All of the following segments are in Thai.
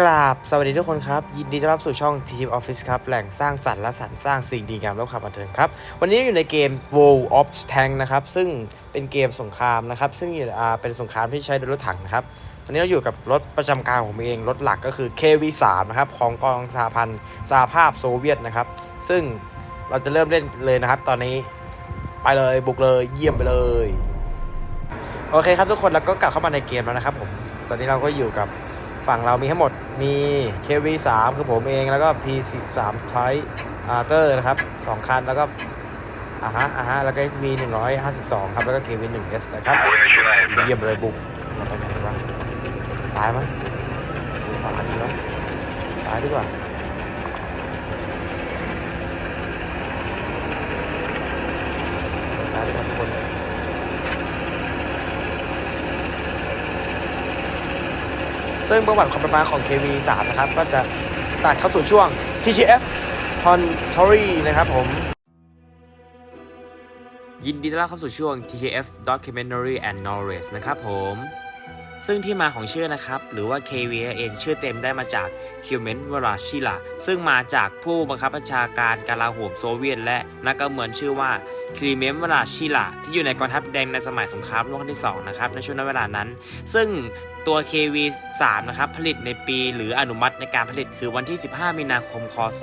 กราบสวัสดีทุกคนครับ ยินดีต้อนรับสู่ช่อง t ี m Office ครับ แหล่งสร้างสรรค์และสรรสร้างสิ่งดีงามและความบันเทิงครับ วันนี้อยู่ในเกม World of Tank นะครับ ซึ่งเป็นเกมสงครามนะครับ ซึ่งเป็นสงครามที่ใช้โดยรถถังนะครับ วันนี้เราอยู่กับรถประจำการของผมเอง รถหลักก็คือ KV3 นะครับ ของกองสหพันธ์สหภาพโซเวียตนะครับ ซึ่งเราจะเริ่มเล่นเลยนะครับ ตอนนี้ไปเลยบุกเลยเยี่ยมไปเลยโอเคครับทุกคนแล้วก็กลับเข้ามาในเกมแล้วนะครับผมตอนนี้เราก็อยู่กับ ฝั่งเรามีทั้งหมดมี KV3 คือผมเองแล้วก็ P43 Type Arter นะครับ 2 คัน แล้วก็อ่าฮะอ่าฮะแล้วก็ SB 152 ครับ แล้วก็ KV1S นะครับ เยี่ยมเลยบุกไปไหนวะซ้ายมั้ยขวาดีวะซ้ายดีกว่า ซึ่งประวัติความเป็นมาของ KV3 นะครับก็จะตัดเข้าสู่ช่วง TGF h o n t o r y นะครับผม ยินดีต้อนรับเข้าสู่ช่วง TGF Documentary and Knowledge นะครับผม ซึ่งที่มาของชื่อนะครับ หรือว่า KV เองชื่อเต็มได้มาจากคิวเมนวราชิลาซึ่งมาจากผู้บังคับบัญชาการกาลาโหมโซเวียต และนักการเมืองชื่อว่าคลีเมนวราชิลาที่อยู่ในกองทัพแดงในสมัยสงครามโลกครั้งที่2นะครับในช่วงนั้นเวลานั้น ซึ่งตัว KV3 นะครับผลิตในปีหรืออนุมัติในการผลิตคือวันที่ 15 มีนาคม คศ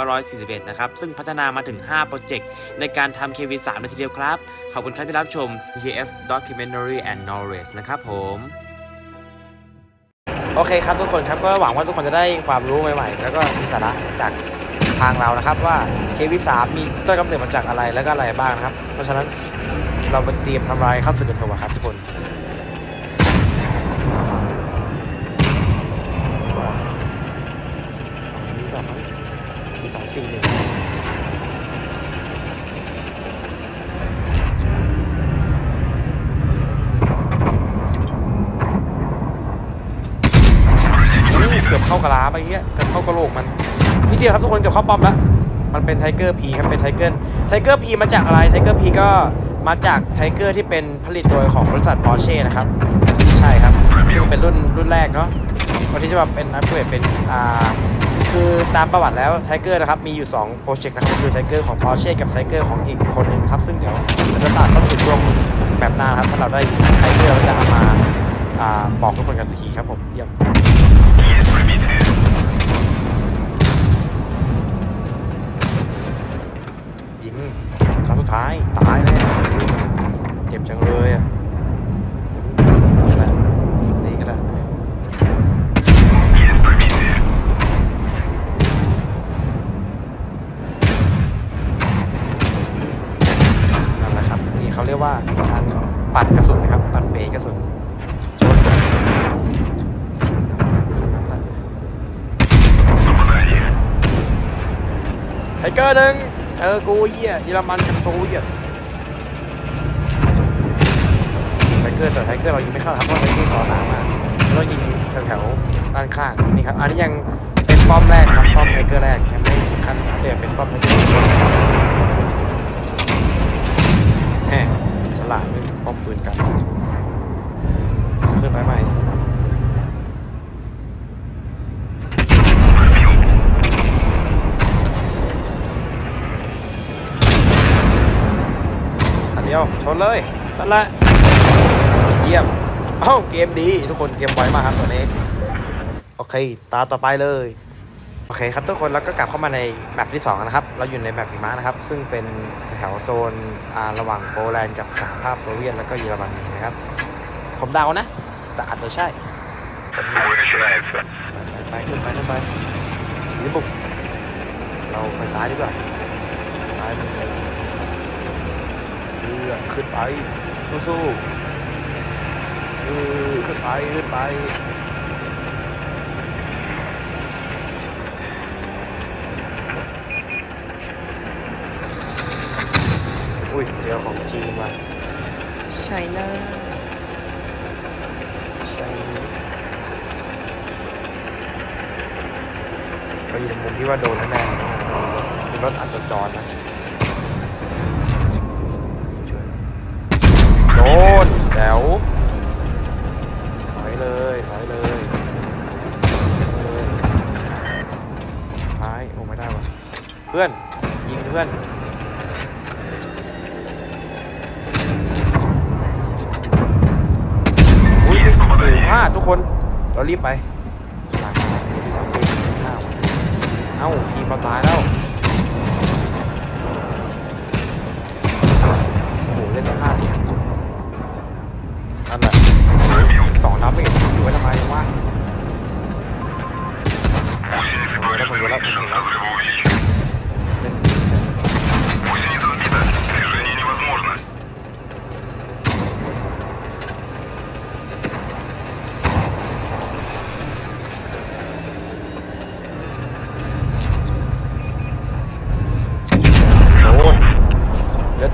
1941 นะครับ ซึ่งพัฒนามาถึง 5 โปรเจกต์ ในการทำ KV3 เลยทีเดียวครับ ขอบคุณครับที่รับชม TGF Documentary and Knowledge นะครับผมโอเคครับทุกคนครับก็หวังว่าทุกคนจะได้ความรู้ใหม่ๆ แล้วก็มีสาระจาก ทางเรานะครับว่า KV3 มีต้นกำเนิดมาจากอะไรแล้วก็อะไรบ้างนะครับ เพราะฉะนั้นเราไปเตรียมทำลายเข้าศึกกันเถอะครับทุกคนสองสี่หนึ่งเกือบเข้ากระลาไปเงี้ยเกือบเข้ากระโหลกมัน นิดเดียวครับทุกคนเกือบเข้าป้อมแล้วมันเป็นไทเกอร์พีครับเป็นไทเกอร์ไทเกอร์พีมาจากอะไรไทเกอร์พีก็มาจากไทเกอร์ที่เป็นผลิตโดยของบริษัทปอร์เช่นะครับ ใช่ครับซึ่งเป็นรุ่นรุ่นแรกเนาะวันที่จะมาเป็นอัปเกรดเป็นอ่าคือตามประวัติแล้วไทเกอร์นะครับมีอยู่2โปรเจกต์นะครับคือไทเกอร์ของปอร์เช่กับไทเกอร์ของอีกคนหนึ่งครับ ซึ่งเดี๋ยวเราจะตัดเข้าสู่ช่วงแบบหน้านะครับถ้าเราได้ไทเกอร์เราจะเอามาอ่าบอกทุกคนกันทีครับผมเยี่ยม ท้าย ตายแน่เจ็บจังเลยอะเขาเรียกว่าการปัดกระสุนนะครับ ปัดเปรกกระสุนชนไทเกอร์หนึ่ง เออกูเหี้ยเยอรมันกับโซเวียตไทเกอร์แต่ไทเกอร์เรายิงไม่เข้าครับเพราะไทเกอร์ต่อหนามากเรายิงแถวๆด้านข้างนี่ครับอันนี้ยังเป็นป้อมแรกครับป้อมไทเกอร์แรกยังไม่ขั้นอัปเดตเป็นป้อมไทเกอร์แหมฉลาดเป็นป้อมปืนกันขึ้นไปใหม่ ชนเลยนั่นแหละเยี่ยมเอ้าเกมดีทุกคนเกมไวมากครับตอนนี้โอเค ตาต่อไปเลยโอเคครับทุกคนแล้วก็กลับเข้ามาในแมปที่2นะครับ เราอยู่ในแมปหิมะนะครับ ซึ่งเป็นแถวโซนระหว่างโปแลนด์กับสหภาพโซเวียตแล้วก็เยอรมนีนะครับ ผมเดานะ แต่อาจจะใช่ไปขึ้นไปขึ้นไปสีบุก เราไปซ้ายดีกว่าซ้ายมันเป็น รือขึ้นไปสู้ๆเออขึ้นไปขึ้นไปอุ้ยเจอของจริงว่ะใช่เลยใช่ไปอยู่ในมุมที่ว่าโดนแน่ๆมีรถอัดจรนะ พลาทุกคนเรารีบไปที่สามสิบห้าเอ้าทีมเราตายแล้วโอ้โหเล่นไม่พาดเนี่ยนั่นแหละสองนับเอนอยู่ไว้ทำไมวะแล้วผมดูแล้วผมดูแล้ว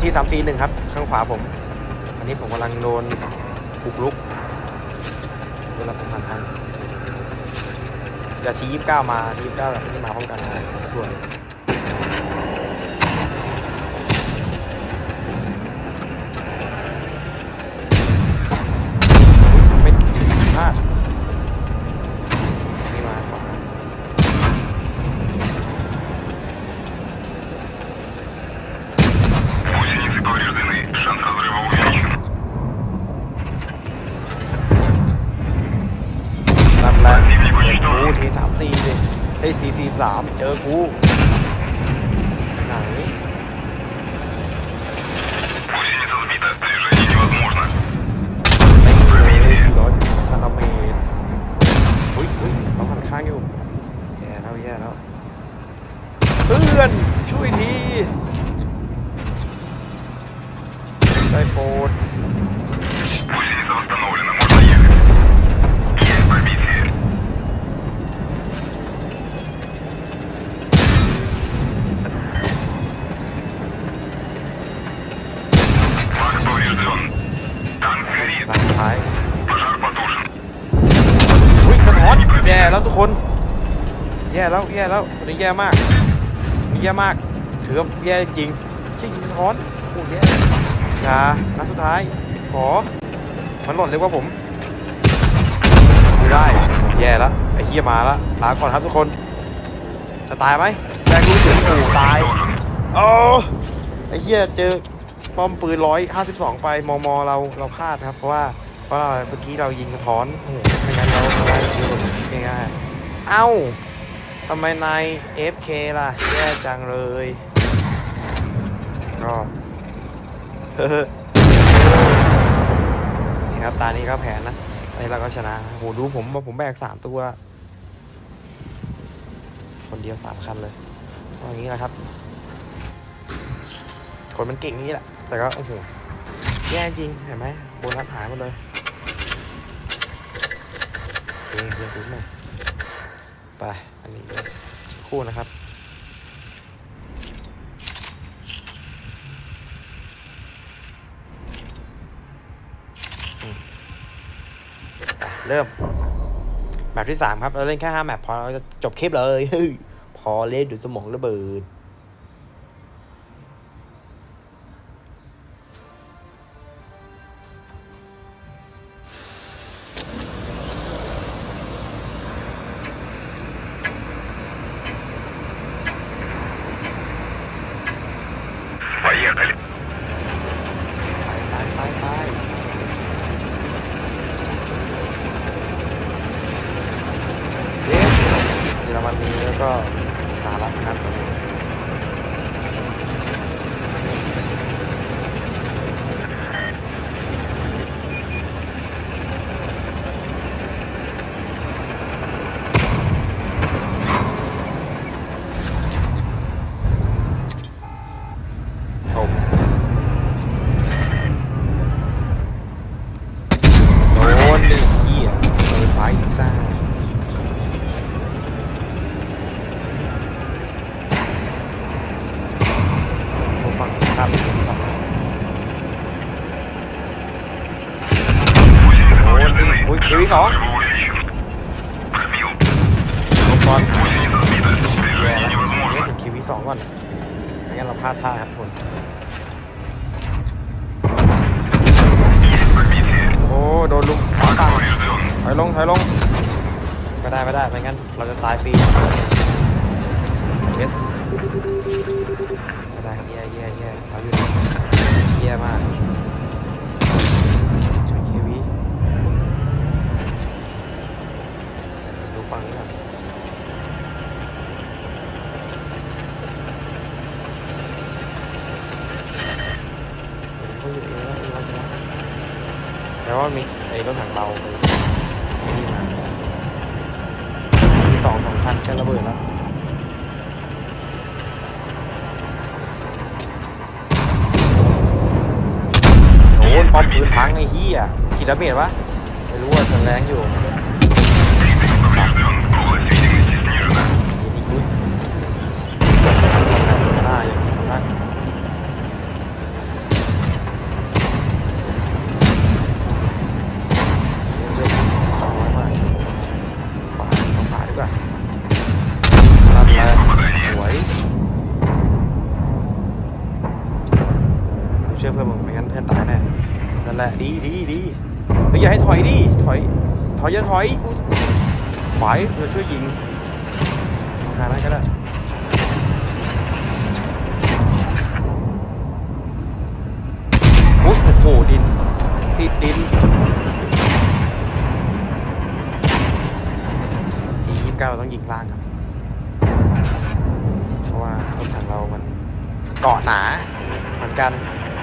ทีสามสี่หนึ่งครับ ข้างขวาผม อันนี้ผมกำลังโดนบุกลุกเวลาผมผ่านทางจะทียี่สิบเก้ามาทียี่สิบเก้ากับที่มาพร้อมกันส่วน ย่แล้วแย่แล้วตัวนี้แย่มากนี่แย่มาก ถือว่าแย่จริงชี้ยิงสะท้อนโอ้โหแย่อย่านัดสุดท้าย ขอ มันหล่นเร็วกว่าผมไม่ได้ แย่แล้วไอ้เฮียมาแล้วลาก่อนครับทุกคน จะตายไหมแรงรู้สึกโอ้ตายโอ้ไอ้เฮียเจอป้อมปืนร้อยห้าสิบสองไปมมเราเราพลาดครับ เพราะว่าเพราะเราเมื่อกี้เรายิงสะท้อนโอ้โหไม่งั้นเราได้คิวง่ายๆเอ้า ทำไมนาย FK ล่ะ แย่จังเลยก็นี่ครับตานี้ก็แผนนะไอ้เราก็ชนะโหดูผมว่าผมแบกสามตัว คนเดียวสามคันเลยอย่างนี้แหละครับ คนมันเก่งนี้แหละ แต่ก็โอ้โหแย่จริงเห็นไหมโบนัสหายหมดเลยโอเคเรียนรู้หน่อย ไปอันนี้คู่นะครับเริ่มแมปที่ 3 ครับ เราเล่นแค่5แมปพอเราจะจบคลิปเลย พอเล่นดูสมองระเบิด นี้แล้วก็สารัฐครับ คิวอีสองลบก่อนแย่แล้วเก็บคิวอีกสองก่อนไม่งั้นเราพลาดท่าครับคนโอ้โดนลุกขาตังถอยลงถอยลงไม่ได้ไม่ได้ไม่งั้นเราจะตายฟรีเอสได้เยี่ยเยี่ยเยี่ยเราอยู่เยี่ยมาก ฝั่งนี้ก่อนเขาอยู่เองแล้วเองเราจะแต่ว่ามีไอ้รถถังเราไปไอ้นี่มามีสองสองคันแค่ระเบิดแล้วโดนป้อมปืนพังไอ้เหี้ยกี่ดาเมจวะไม่รู้ว่าแต่แรงอยู่ แหละ ดีดีดีเฮ้ยอย่าให้ถอยดิ ถอย ถอยอย่าถอย กูขวายเพื่อช่วยยิงหานั้นก็ได้โอ้โห ดิน ติดดินทียี่สิบเก้าเราต้องยิงล่างครับ เพราะว่าต้นทางเรามันเกาะหนาเหมือนกัน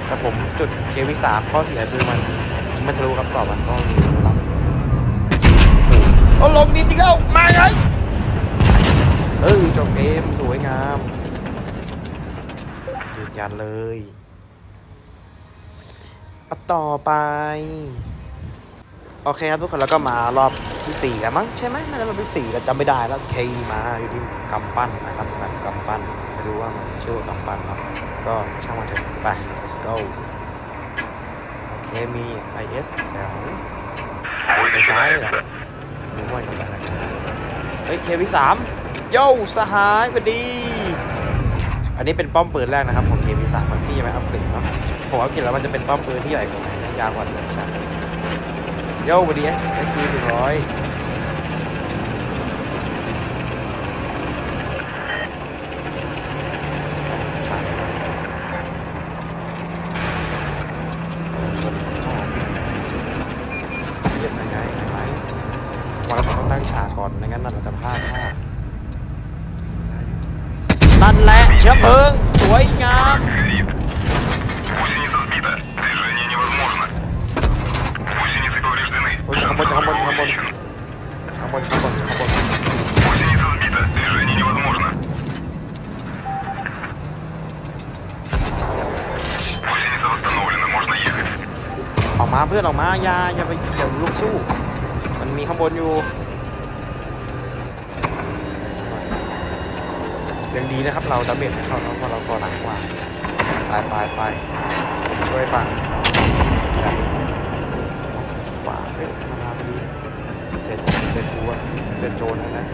แต่ผมจุดเควีสามข้อเสียคือมันยิงไม่ทะลุครับต่อมันก็มีรับโอ้ลงดินจริงแล้วมาไงเออจบเกมสวยงามยืนยันเลยเอาต่อไป โอเคครับทุกคนแล้วก็มารอบที่สี่แล้วมั้งใช่ไหมน่าจะรอบที่สี่แล้วจำไม่ได้แล้วเคมาอยู่ที่กำปั้นนะครับแบบกำปั้นไม่รู้ว่ามันชื่อว่ากำปั้นเนาะก็ช่างมันเถอะไป เข้าโอเคมี IS แถวไปซ้ายนะรู้ว่าจะอะไรเฮ้ยเควีสามโย่สหายพอดี อันนี้เป็นป้อมปืนแรกนะครับของเควีสามที่ยังไม่อัปเกรดเนาะผมอัปเกรดแล้วมันจะเป็นป้อมปืนที่ใหญ่กว่านะยาวกว่าเลยใช่โย่พอดีเอสเอสพีหนึ่งร้อย่อนไม่งั้นมันอาจจะพลาดท่านั่นแหละเชื้อเพลิงสวยงามอข้างบนข้างบนข้างบนข้างบนข้างบนข้างบนออกมาเพื่อนออกมายาอย่าไปอย่าลุกสู้ มันมีข้างบนอยู่ ยังดีนะครับ เราดาเมจไม่เข้าเนาะเพราะเราก่อหลังกว่าไปไปไปช่วยฝั่งกันฝาเฮ้ยมามาพอดีเสร็จเสร็จกูอะเสร็จโจรแล้วนะ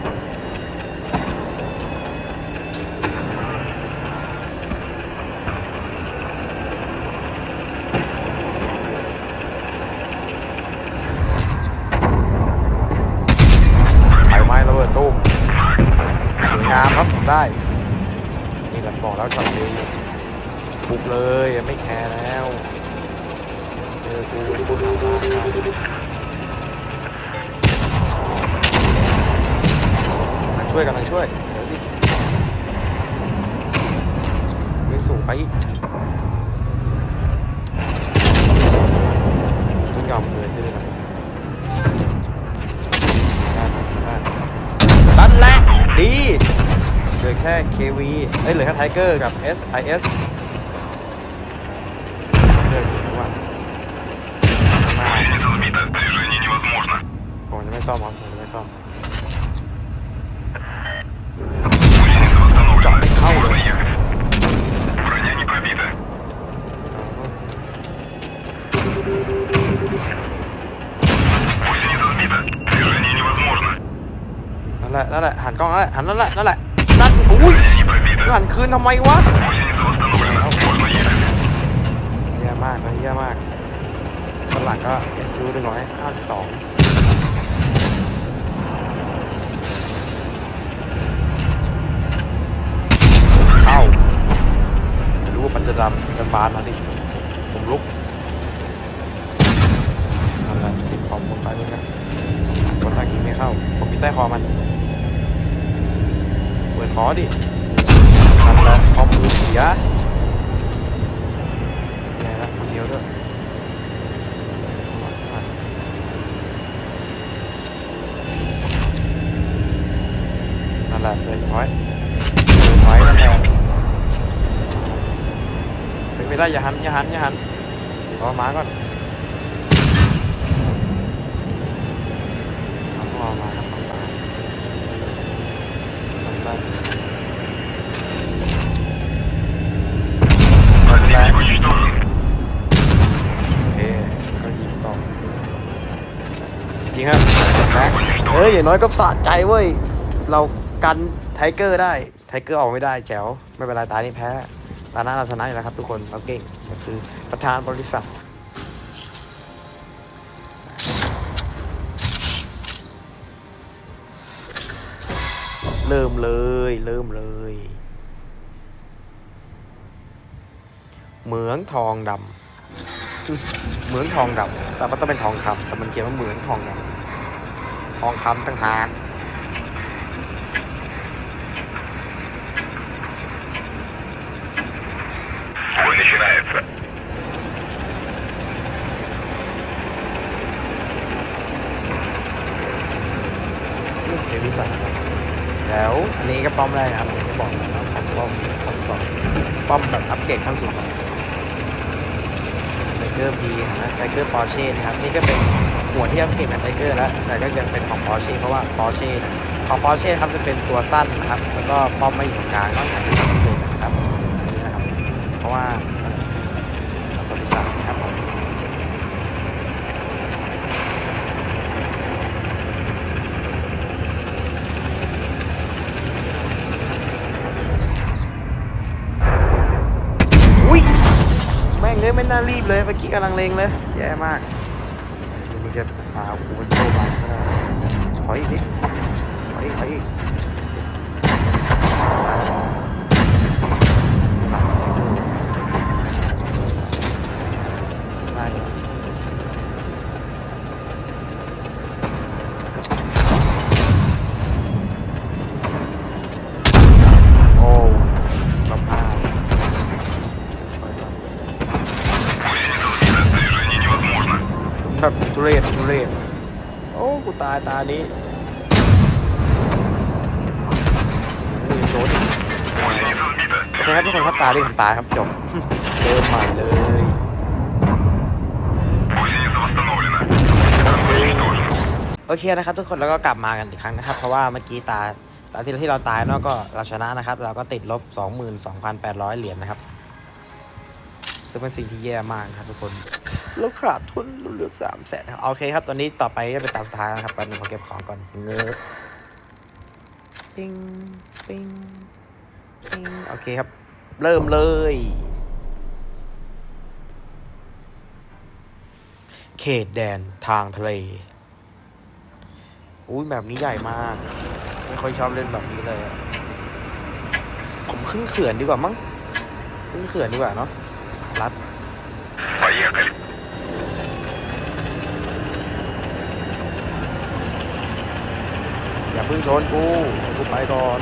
ไฟไหม้ระเบิดตู้มสวยงามครับผมได้ นี่แหละบอกแล้วช็อตนี้บุกเลยไม่แคร์แล้ว เจอกูกูหาว่าใช่มาช่วยกันมาช่วย เดี๋ยวดิไม่สูงไปอีกต้องยอมเกินด้วยนะได้ได้นั่นแหละดีเห ลือแค่ KV เอ้ยเหลือแค่ไทเกอร์กับ SIS เลือกอยู่ว่าผมจะไม่ซ่อมครัะไม่ซ่อมจับเข้าเลยนั่นแหละนั่นแหละหันกล้องนั่นแหละหันนั่นแหละนั่นแหละ หันคืนทำไมวะเยอะมากเลยเยอะมากคนหลังก็เอสยูหน้อยห้าสิบสองเอา้ารู้ว่ามันจะดำจะบานแล้ดิผมลุกอะไรติดคอมบนใต้ด้วยนะบนตายกินไม่เข้า ผมมีใต้คอมัน เปิดคอดิ ทำอะไรคอมมือเสียแย่แล้วคนเดียวด้วยนั่นแหละเปิดพอยเปิดพอยนั่นแหละเป็นไปได้อย่าหันอย่าหันอย่าหันรอมาก่อนเอาต้องรอมาครับฝั่งซ้า ร้โอเคก็ยิงต่อยิงครับนะเฮ้ยอย่างน้อยก็สะใจเว้ย เรากันไทเกอร์ได้ ไทเกอร์ออกไม่ได้แจ๋ว ไม่เป็นไรตานี่แพ้ ตาหน้าเราชนะอยู่แล้วครับทุกคน เราเก่งก็คือประธานบริษัทเริ่มเลย เริ่มเลย เหมืองทองดำเหมืองทองดำแต่มันต้องเป็นทองคำแต่มันเขียนว่าเหมืองทองดำทองคำตั้งหากที่แล้วอันนี้ก็ป้อมแรกนะครับผมจะบอกนะครับป้อมป้อมสองป้อมแบบอัปเกรดขั้นสุด เกอร์บีนะไทเกอร์ปอร์เช่นะครับ นี่ก็เป็นหัวที่อัปเกรดกับไทเกอร์แล้ว แต่ก็ยังเป็นของปอร์เช่เพราะว่าปอร์เช่นะของปอร์เช่ครับจะเป็นตัวสั้นนะครับ แล้วก็ป้อมไม่อยู่กลางนอกจากที่อัปเกรดนะครับนี่นะครับ เพราะว่าต้องพิสัยนะครับผม อุ้ยแม่ง เลยเมื่อกี้กำลังเลงเลย แย่มากทีนี้จะพากูไปโชว์บาก็ได้ถอยอีกดิถอยอีกถอยอีก แบบทุเรศทุเรศโอ้กูตายตานี้นี่โดนโอเคครับทุกคนครับตาที่ผมตายครับจบเริ่มใหม่เลยโอเคนะครับ ทุกคนแล้วก็กลับมากันอีกครั้งนะครับ เพราะว่าเมื่อกี้ตาตาที่ที่เราตายเนาะก็เราชนะนะครับ เราก็ติดลบ 22,800 เหรียญนะครับ ซึ่งเป็นสิ่งที่แย่มากนะครับทุกคนเราขาดทุนเหลือสามแสนครับโอเคครับ ตอนนี้ต่อไปก็เป็นตาสุดท้ายนะครับแป๊บนึงขอเก็บของก่อนเงื้อปิ้งปิ้งปิ้งโอเคครับ เริ่มเลยเขตแดนทางทะเล อุ้ยแบบนี้ใหญ่มาก ไม่ค่อยชอบเล่นแบบนี้เลยอะผมขึ้นเขื่อนดีกว่ามั้ง ขึ้นเขื่อนดีกว่าเนาะ รัด Поехали. อย่าเพิ่งชนกูให้กูไปก่อน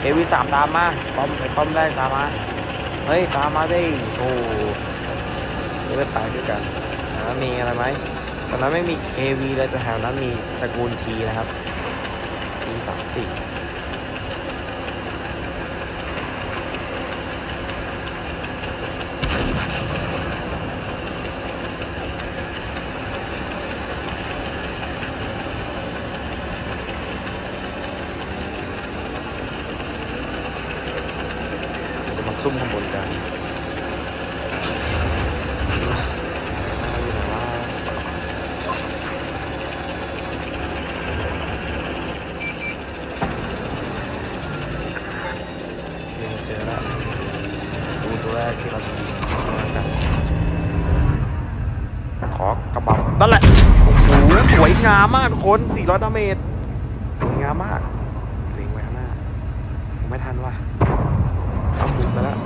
เอวีสามตามมา ป้อมไอ้ป้อมแรกตามมา เฮ้ย ตามมาดิโอ้เดี๋ยวไปไปด้วยกันแถวนั้นมีอะไรไหมตอนนั้นไม่มี KV เลยแต่แถวนั้นมีตระกูลทีนะครับ ทีสามสี่ ซุ่มข้างบนกันเจอแล้วดูตัวแรกที่เราจะยิงกันขอกระเป๋านั่นแหละโอ้โหสวยงามมากทุกคน 400ดาเมจ สวยงามมากเล็งไว้ข้างหน้าผมไม่ทันว่ะ เข้ามุมไปแล้ว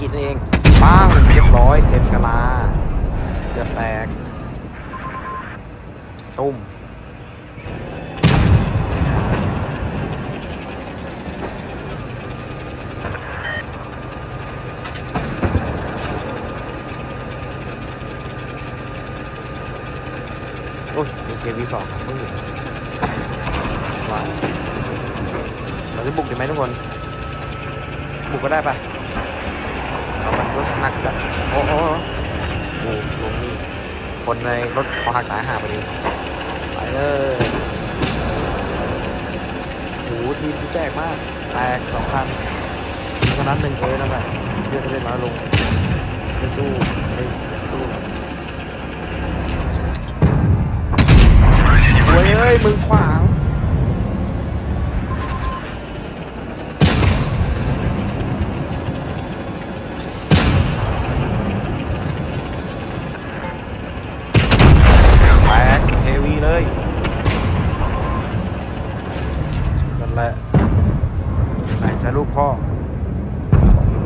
กิจนั่นเองปังเรียบร้อยเต็มกะลาเลือดแตกตุ้มสวยงามโอ้ยมีเค ว้าวเราจะบุกดีไหมทุกคน บุกก็ได้ปะเอามันรถหนักแบบโอ้โหโอ้โหลงนี่คนในรถคอหักตายหาพอดีไปเลยโอ้โหทีมกูแจกมาก แตกสองคันฉะนั้นหนึ่งเออนั่นแหละเลือดจะได้น้อยลงไม่สู้ไม่ สู้โอ้ยเอ้ยมึงขวางแตกเทวีเลยนั่นแหละไหนจะลูกพ่อ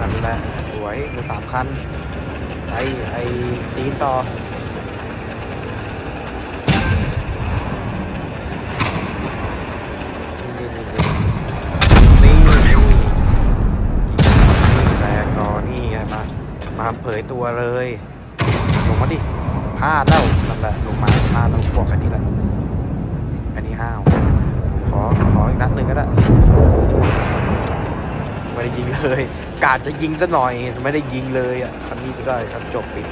นั่นแหละสวยเหลือสามคันไอไอตีนต่อ นี่นี่นี่นี่นี่แตกต่อนี่ไงมา มาเผยตัวเลย ลงมาดิพลาดแล้วนั่นแหละลงมาพลาดแล้วบอกแค่นี้แหละอันนี้ห้าวขอขออีกนัดหนึ่งก็ได้ไม่ได้ยิงเลย กาดจะยิงซะหน่อยไม่ได้ยิงเลยอะคันนี้สุดได้ครับจบปิด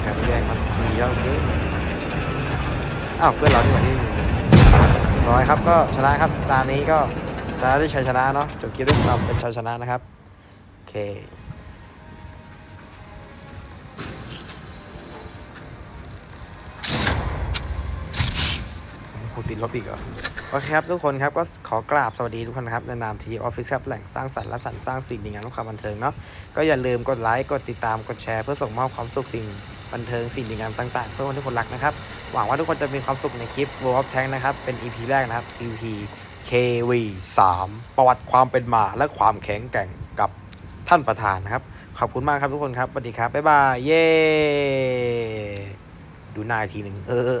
แค่ไม่แย่งมันหนีแล้วเฮ้ยอ้าวเพื่อนเราที่หว่าที่ร้อยครับก็ชนะครับตานี้ก็ชนะด้วยชัยชนะเนาะจบคลิปด้วยความเป็นชัยชนะนะครับโอเค กูติดลบอีกเหรอโอเคครับทุกคนครับก็ขอกราบสวัสดีทุกคนครับในนามทีออฟฟิศครับแหล่งสร้างสรรค์และสรรสร้างสิ่งดีงามและความบันเทิงเนาะก็อย่าลืมกดไลค์กดติดตามกดแชร์เพื่อส่งมอบความสุขสิ่งบันเทิงสิ่งดีงามต่างๆ เพื่อคนที่คนรักนะครับหวังว่าทุกคนจะมีความสุขในคลิป World of Tank นะครับเป็น EP แรกนะครับ EP KV 3ประวัติความเป็นมาและความแข็งแกร่งกับท่านประธานนะครับขอบคุณมากครับทุกคนครับสวัสดีครับบ๊ายบายเย้ดูหนายทีหนึ่งเออ